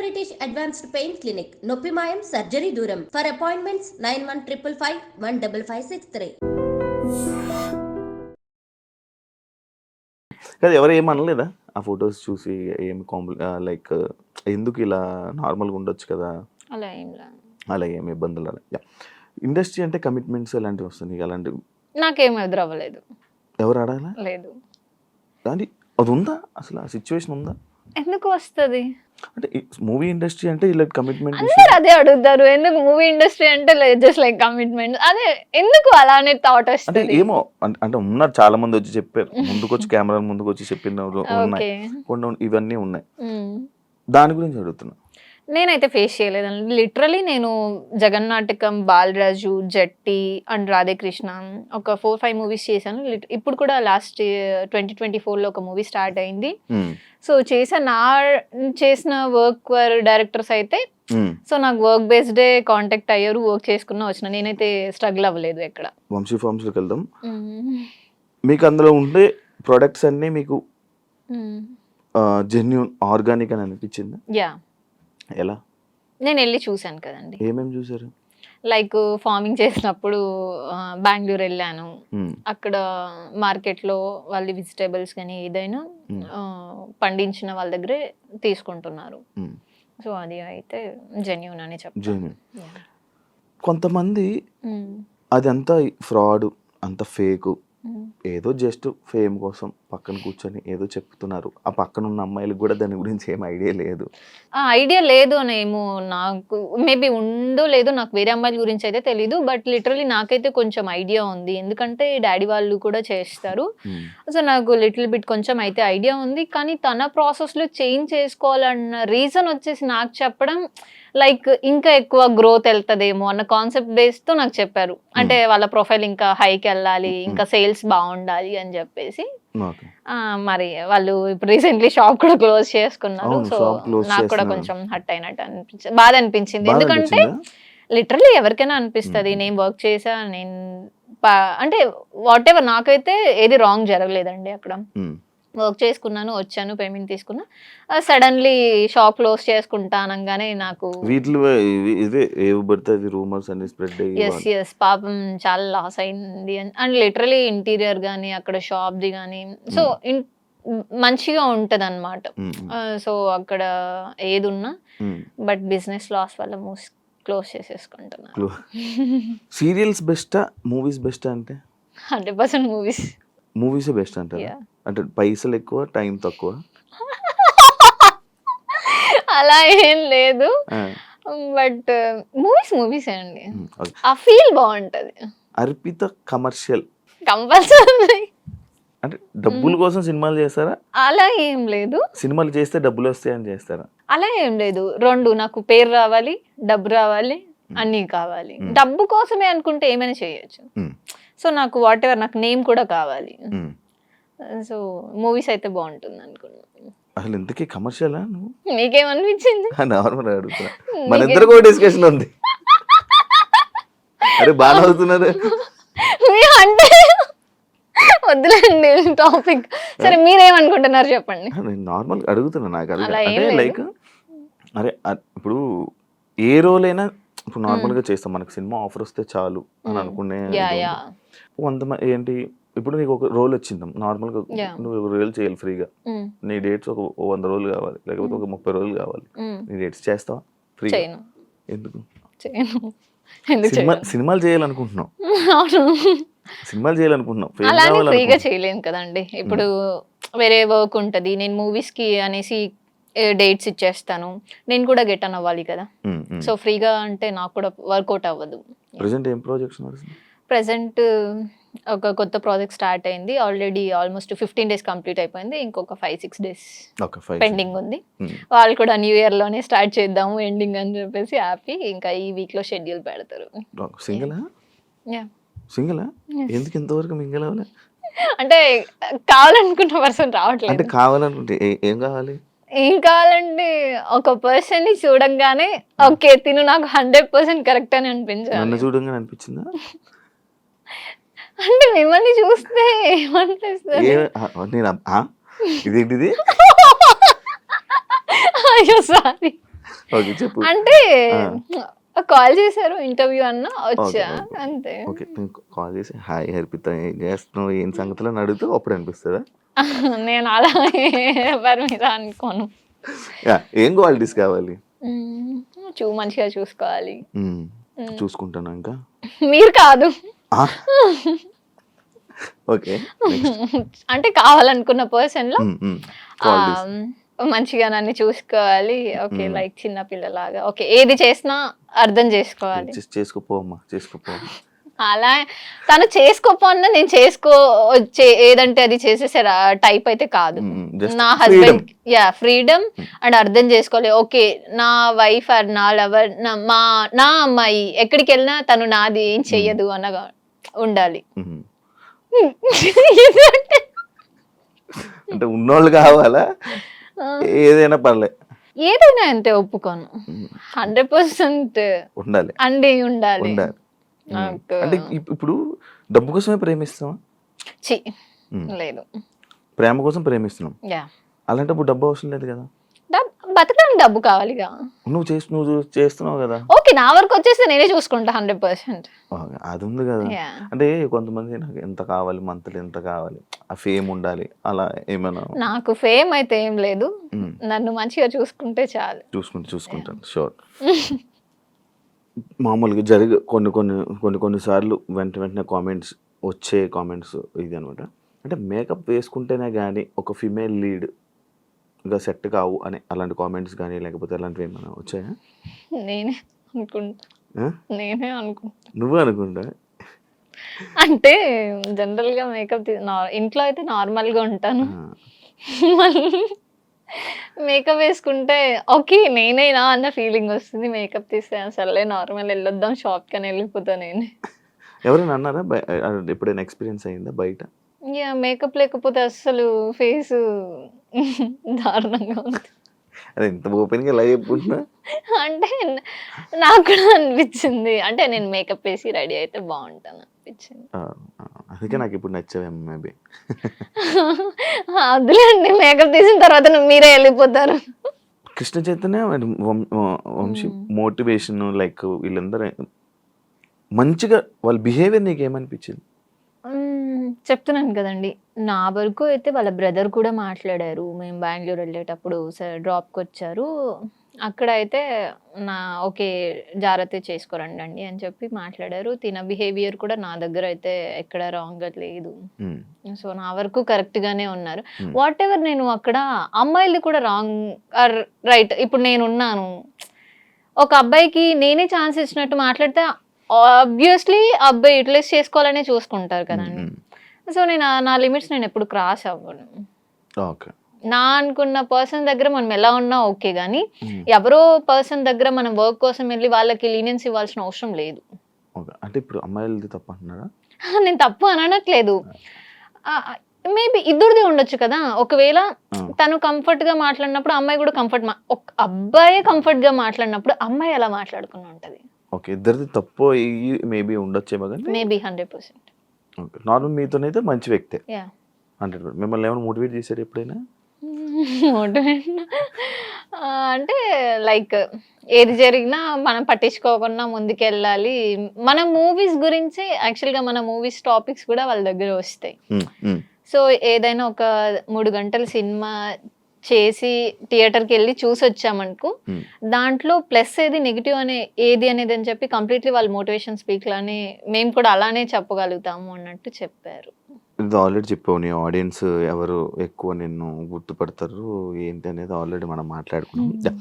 British advanced pain clinic నొప్పి మాయం surgery దూరం. For appointments nine one triple five one double five six three కదా ఎవరు ఏమనలేదా ఆ ఫొటోస్ చూసి ఏం కాంప్లి లైక్ ఎందుకు ఇలా నార్మల్గా ఉండొచ్చు కదా? అలా ఏం అలా ఏం ఇబ్బందులు అలా ఇండస్ట్రీ అంటే కమిట్మెంట్స్ ఎలాంటివి వస్తున్నాయి? అలాంటివి. నాకేం ఎదురవ్వలేదు. ఎవరు ఆడాలా లేదు. అది అది ఉందా? అసలు ఆ సిచ్యువేషన్ ఉందా? ఎందుకు వస్తుంది? అంటే మూవీ ఇండస్ట్రీ అంటే ఇలా కమిట్మెంట్ అందరు అదే అడుగుతారు. ఎందుకు మూవీ ఇండస్ట్రీ అంటే జస్ట్ లైక్ కమిట్మెంట్ అదే ఎందుకు అలానే థాట్ అంటే వస్తుంది? ఏమో అంటే అంటే ఉన్నారు చాలా మంది వచ్చి చెప్పారు. ముందుకు వచ్చి కెమెరా ముందుకు వచ్చి చెప్పిన ఉన్నాయి. కొన్ని ఇవన్నీ ఉన్నాయి. దాని గురించి అడుగుతున్నా. నేనైతే ఫేస్ చేయలేదండి. లిటరలీ నేను జగన్నాటకం బాలరాజు జట్టి అండ్ రాధేకృష్ణ ఒక ఫోర్ ఫైవ్ మూవీస్ చేశాను. ఇప్పుడు కూడా లాస్ట్ ట్వంటీ ట్వంటీ ఫోర్లో ఒక మూవీ స్టార్ట్ అయింది. సో చేసిన నా చేసిన వర్క్ డైరెక్టర్స్ అయితే ఉమ్. సో నాకు వర్క్ బేస్డే కాంటాక్ట్ అయ్యారు వర్క్ చేసుకున్నా వచ్చిన. నేనైతే స్ట్రగుల్ అవ్వలేదు ఎక్కడ. వంశీ ఫార్మ్స్లోకి వెళ్దాం. మీకు అందులో ఉండే ప్రొడక్ట్స్ అన్నీ మీకు జెన్యున్ ఆర్గానిక్ అని అనిపించింది? యా ఎలా నేను వెళ్ళి చూశాను కదండి ఏమేమి చూసారు లైక్ ఫార్మింగ్ చేసినప్పుడు బెంగళూరు వెళ్ళాను అక్కడ మార్కెట్లో వాళ్ళ వెజిటేబుల్స్ కానీ ఏదైనా పండించిన వాళ్ళ దగ్గరే తీసుకుంటున్నారు. సో అది అయితే జెన్యున్ అని Yeah. కొంతమంది. అదంతా ఫ్రాడ్ అంత ఫేక్. ఏదో జస్ట్ ఫేమ్ కోసం పక్కన కూర్చొని ఏదో చెప్తున్నారు. ఆ పక్కన ఉన్న అమ్మాయిలకు కూడా దాని గురించి ఏం ఐడియా లేదు. ఆ ఐడియా లేదు అనేమో. నాకు మేబీ ఉందో లేదో నాకు వేరే అమ్మాయిల గురించి అయితే తెలీదు. బట్ లిటరలీ నాకైతే కొంచెం ఐడియా ఉంది. ఎందుకంటే డాడీ వాళ్ళు కూడా చేస్తారు. సో నాకు లిటిల్ బిట్ కొంచెం అయితే ఐడియా ఉంది. కానీ తన ప్రాసెస్లో చేంజ్ చేసుకోవాలన్న రీజన్ వచ్చేసి నాకు చెప్పడం లైక్ ఇంకా ఎక్కువ గ్రోత్ వెళ్తదేమో అన్న కాన్సెప్ట్ బేస్తో నాకు చెప్పారు. అంటే వాళ్ళ ప్రొఫైల్ ఇంకా హైకి వెళ్ళాలి ఇంకా సేల్స్ బాగుండాలి అని చెప్పేసి. మరి వాళ్ళు ఇప్పుడు రీసెంట్లీ షాప్ కూడా క్లోజ్ చేసుకున్నారు. సో నాకు కూడా. కొంచెం హట్ అయినట్టు అనిపించింది బాధ అనిపించింది. ఎందుకంటే? లిటరల్లీ ఎవరికైనా అనిపిస్తుంది. మ్మ్. నేను వర్క్ చేసా నేను అంటే వాట్ ఎవర్ నాకైతే ఏది రాంగ్ జరగలేదండి అక్కడ. వర్క్ చేసుకున్నాను వచ్చాను పేమెంట్ తీసుకున్నా. సడన్లీ షాప్ క్లోజ్ చేసుకుంటా అనగానే నాకు వీటిలో ఏవి పడితే రూమర్స్ అన్ని స్ప్రెడ్ ఎస్ ఎస్ పాపం చాలా లాస్ అయింది. అండ్ లిటరలీ ఇంటీరియర్ కానీ అక్కడ షాప్ది కానీ సో మంచిగా ఉంటుంది అనమాట సో అక్కడ ఏది ఉన్నా. బట్ బిజినెస్ లాస్ వల్ల మూస్ క్లోజ్ చేసేసుకుంటున్నాను సీరియల్స్ బెస్టా మూవీస్ బెస్టా అంటే? Hundred percent movies movies best అంటారా. అంటే పైసలు ఎక్కువ టైం తక్కువ. అలా ఏం లేదు. బట్ మూవీస్ మూవీస్ అండి. ఆ ఫీల్ బాగుంటది. అర్పిత కమర్షియల్. కంపల్సరీ. అంటే డబ్బుల కోసం సినిమాలు చేస్తారా? అలా ఏం లేదు. సినిమాలు చేస్తే డబ్బులు వస్తాయని చేస్తారా? అలా ఏం లేదు. రెండు నాకు పేరు రావాలి డబ్బు రావాలి అన్నీ కావాలి. డబ్బు కోసమే అనుకుంటే ఏమైనా చేయొచ్చు. సో నాకు వాట్ ఎవర్ నాకు నేమ్ కూడా కావాలి. సో మూవీస్ అయితే బాగుంటుంది అనుకున్నాను అసలు ఇంతకీ కమర్షియలా నువ్వు? మీకేమనిపించింది? నార్మల్ అడుగుతున్నా. మన ఇద్దరు కూడా డిస్కషన్ ఉంది. అరే బాగా అవుతున్నారు అంటే వద్దులేండి టాపిక్ సరే మీరేమనుకుంటున్నారు చెప్పండి. నేను నార్మల్ అడుగుతున్నా నాకు అంటే లేదు. లైక్ అరే ఇప్పుడు ఏ రోల్ అయినా ఇప్పుడు నార్మల్గా చేస్తాం. మనకి సినిమా ఆఫర్ వస్తే చాలు అని. అనుకునే. కొంతమంది ఏంటి ఇప్పుడు నీకు ఒక రోల్ వచ్చింది. నార్మల్గా Yeah. నువ్వు ఒక రోల్ చేయాలి ఫ్రీగా నీ డేట్స్ ఒక వంద రోజులు కావాలి లేకపోతే ఒక ముప్పై రోజులు కావాలి. నీ డేట్స్ చేస్తావా? ఫ్రీ ఎందుకు? సినిమాలు చేయాలనుకుంటున్నావు. సినిమాలు చేయాలనుకుంటున్నావు. ఫ్రీగా చేయలేను కదండి. ఇప్పుడు వేరే వర్క్ ఉంటుంది. నేను మూవీస్కి అనేసి డేట్స్ ఇచ్చేస్తాను. నేను కూడా గెట్ అన్ అవ్వాలి కదా. సో ఫ్రీగా అంటే నాకు కూడా వర్కౌట్ అవ్వదు. ప్రజెంట్ ఏం ప్రాజెక్ట్స్ నడుస్తుంది ప్రజెంట్ ఒక కొత్త ప్రాజెక్ట్ స్టార్ట్ అయింది. Already almost fifteen days complete అయిపోయింది. ఇంకొక ఫైవ్ సిక్స్ డేస్ పెండింగ్ ఉంది. వాళ్ళు కూడా న్యూ ఇయర్లోనే స్టార్ట్ చేద్దాము ఎండింగ్ అని చెప్పేసి హ్యాపీ ఇంకా ఈ వీక్లో షెడ్యూల్ పెడతారు. సింగిలా. ఎందుకు ఇంతవరకు మింగిల్ అంటే కావాలనుకున్న పర్సన్ అంటే రావట్లేదు కావాలనుకుంటే ఏ- కావాలి? ఏం కావాలంటే ఒక పర్సన్ని చూడంగానే ఓకే తిను నాకు హండ్రెడ్ పర్సెంట్ కరెక్ట్ అని అనిపించాలి. చూడంగానే అనిపించిందా? అంటే మిమ్మల్ని చూస్తే ఏమనిపిస్తుంది నేను? ఇదేంటిది అయ్యో సారీ ఓకే చెప్పు అంటే. కాల్ చేశారు ఇంటర్వ్యూ అన్న వచ్చా. అంతే ఓకే కాల్ చేసి హాయ్ హర్పిత ఏం చేస్తున్నావు ఏం సంగతులు అడిగితే అప్పుడు అనిపిస్తుందా నేను అలా ఎవరి మీద అనుకోను ఏం క్వాలిటీస్ కావాలి. చూ మంచిగా చూసుకోవాలి. చూసుకుంటాను ఇంకా మీరు కాదు? ఓకే అంటే కావాలనుకున్న పర్సన్లో. మంచిగా నన్ను చూసుకోవాలి. ఓకే. లైక్ చిన్న పిల్లలాగా. ఓకే ఏది చేసినా అర్థం చేసుకోవాలి. చేస్- చేసుకోపో అలా తను చేసుకోపోన్నా నేను చేసుకో ఏదంటే అది చేసేసే టైప్ అయితే కాదు. నా. హస్బెండ్ యా ఫ్రీడమ్ అండ్ అర్థం చేసుకోవాలి. ఓకే నా వైఫ్ ఆర్ నా లవర్ మా నా అమ్మాయి ఎక్కడికి వెళ్ళినా తను నాది ఏం చెయ్యదు అనగా ఉండాలి. అంటే ఉన్నోళ్ళు కావాలా? ఏదైనా పర్లే. ఏదైనా అంతే ఒప్పుకోను. హండ్రెడ్ పర్సెంట్ ఉండాలి. అండి ఉండాలి. అంటే ఇప్- ఇప్పుడు డబ్బు కోసమే మ్మ్. లేదు. ప్రేమ కోసం ప్రేమిస్తున్నాం. అలాంటప్పుడు డబ్బు అవసరం లేదు కదా? బతకడానికి డబ్బు కావాలిగా. నువ్వు చేసి నువ్వు చేస్తున్నావు కదా. ఓకే నా వరకు వచ్చేస్తే నేనే చూసుకుంటా హండ్రెడ్ పర్సెంట్. అది ఉంది కదా. అంటే కొంతమంది నాకు ఎంత కావాలి మంత్లీ ఎంత కావాలి ఆ ఫేమ్ ఉండాలి అలా ఏమైనా? నాకు ఫేమ్ అయితే ఏం లేదు. నన్ను మంచిగా చూసుకుంటే చాలు. చూసుకుంటూ చూసుకుంటాను షూర్. మామూలుగా జరిగే కొన్ని కొన్ని కొన్ని కొన్ని సార్లు వెంట వెంటనే కామెంట్స్ వచ్చే కామెంట్స్ ఇది అనమాట అంటే మేకప్ వేసుకుంటేనే కానీ ఒక ఫిమేల్ లీడ్ గా సెట్ కావు అని అలాంటి కామెంట్స్ కానీ లేకపోతే అలాంటివి ఏమైనా వచ్చాయా? నేనే అనుకుంటా? నేనే అనుకుంటా. నువ్వు అనుకుంటా? అంటే జనరల్గా మేకప్ ఇంట్లో అయితే నార్మల్గా ఉంటాను. మళ్ళీ మేకప్ వేసుకుంటే ఓకే నేనేనా అన్న ఫీలింగ్ వస్తుంది. మేకప్ తీస్తే సర్లే నార్మల్ వెళ్ళొద్దాం షాప్ కని వెళ్ళిపోతా నేను. ఎవరైనా అన్నారా? ఎప్పుడైనా ఎక్స్పీరియన్స్ అయిందా బయట? ఇక మేకప్ లేకపోతే అస్సలు ఫేస్ దారుణంగా ఉంది. అదే ఇంత ఓపెన్గా ఎలా చెప్పుకుంటున్నా? అంటే నాకు కూడా అనిపించింది. అంటే నేను మేకప్ వేసి రెడీ అయితే బాగుంటాను అనిపించింది. అందుకే నాకు ఇప్పుడు నచ్చావేమో మేబీ వద్దులేండి మేకప్ తీసిన తర్వాత మీరే వెళ్ళిపోతారు. కృష్ణ చైతన్య వంశీ. మోటివేషన్ లైక్ వీళ్ళందరూ మంచిగా వాళ్ళ బిహేవియర్ నీకు ఏమనిపించింది చెప్తున్నాను కదండి. నా వరకు అయితే వాళ్ళ బ్రదర్ కూడా మాట్లాడారు. మేము బెంగళూరు వెళ్ళేటప్పుడు సార్ డ్రాప్కి వచ్చారు. అక్కడ అయితే నా ఓకే జాగ్రత్త చేసుకోరండి అండి అని చెప్పి మాట్లాడారు. తిన బిహేవియర్ కూడా నా దగ్గర అయితే ఎక్కడ రాంగ్ లేదు. సో నా వరకు కరెక్ట్ గానే ఉన్నారు. వాట్ ఎవర్ నేను అక్కడ అమ్మాయిలది కూడా రాంగ్ ఆర్ రైట్. ఇప్పుడు నేను ఉన్నాను. ఒక అబ్బాయికి నేనే ఛాన్స్ ఇచ్చినట్టు మాట్లాడితే ఆబ్వియస్లీ అబ్బాయి యూటిలైజ్ చేసుకోవాలనే చూసుకుంటారు కదండి. సో నేను నా లిమిట్స్ నేను ఎప్పుడు క్రాస్ అవ్వను. ఓకే. నా అనుకున్న పర్సన్ దగ్గర మనం ఎలా ఉన్నా ఓకే కానీ. ఎవరో పర్సన్ దగ్గర మనం వర్క్ కోసం వెళ్ళి వాళ్ళకి లీనియన్స్ ఇవ్వాల్సిన అవసరం లేదు. అంటే ఇప్పుడు అమ్మాయిలది తప్ప అంటున్నారా? నేను తప్పు అనట్లేదు మేబీ ఇద్దరిది ఉండొచ్చు కదా. ఒకవేళ. తను కంఫర్ట్గా మాట్లాడినప్పుడు అమ్మాయి కూడా కంఫర్ట్ ఒక అబ్బాయి కంఫర్ట్గా మాట్లాడినప్పుడు అమ్మాయి ఎలా మాట్లాడుకుని ఉంటది? ఓకే. ఇద్దరిది తప్పు మేబీ ఉండొచ్చేమో మేబీ హండ్రెడ్ పర్సెంట్ నార్మల్ మీతోనైతే మంచి వ్యక్తే. యా హండ్రెడ్ మిమ్మల్ని ఏమైనా మోటివేట్ చేశారు ఎప్పుడైనా? అంటే లైక్ ఏది జరిగినా మనం పట్టించుకోకుండా ముందుకెళ్ళాలి. మన మూవీస్ గురించి యాక్చువల్గా మన మూవీస్ టాపిక్స్ కూడా వాళ్ళ దగ్గర వస్తాయి. సో ఏదైనా ఒక మూడు గంటల సినిమా చేసి థియేటర్కి వెళ్ళి చూసి వచ్చామనుకో. దాంట్లో ప్లస్ ఏది నెగిటివ్ అనే ఏది అనేది అని చెప్పి కంప్లీట్లీ వాళ్ళ మోటివేషన్ స్పీక్ లానే మేము కూడా అలానే చెప్పగలుగుతాము అన్నట్టు చెప్పారు ఇది ఆల్రెడీ చెప్పావు నీ ఆడియన్స్ ఎవరు ఎక్కువ నిన్ను గుర్తుపడతారు ఏంటి అనేది ఆల్రెడీ మనం మాట్లాడుకున్నాం.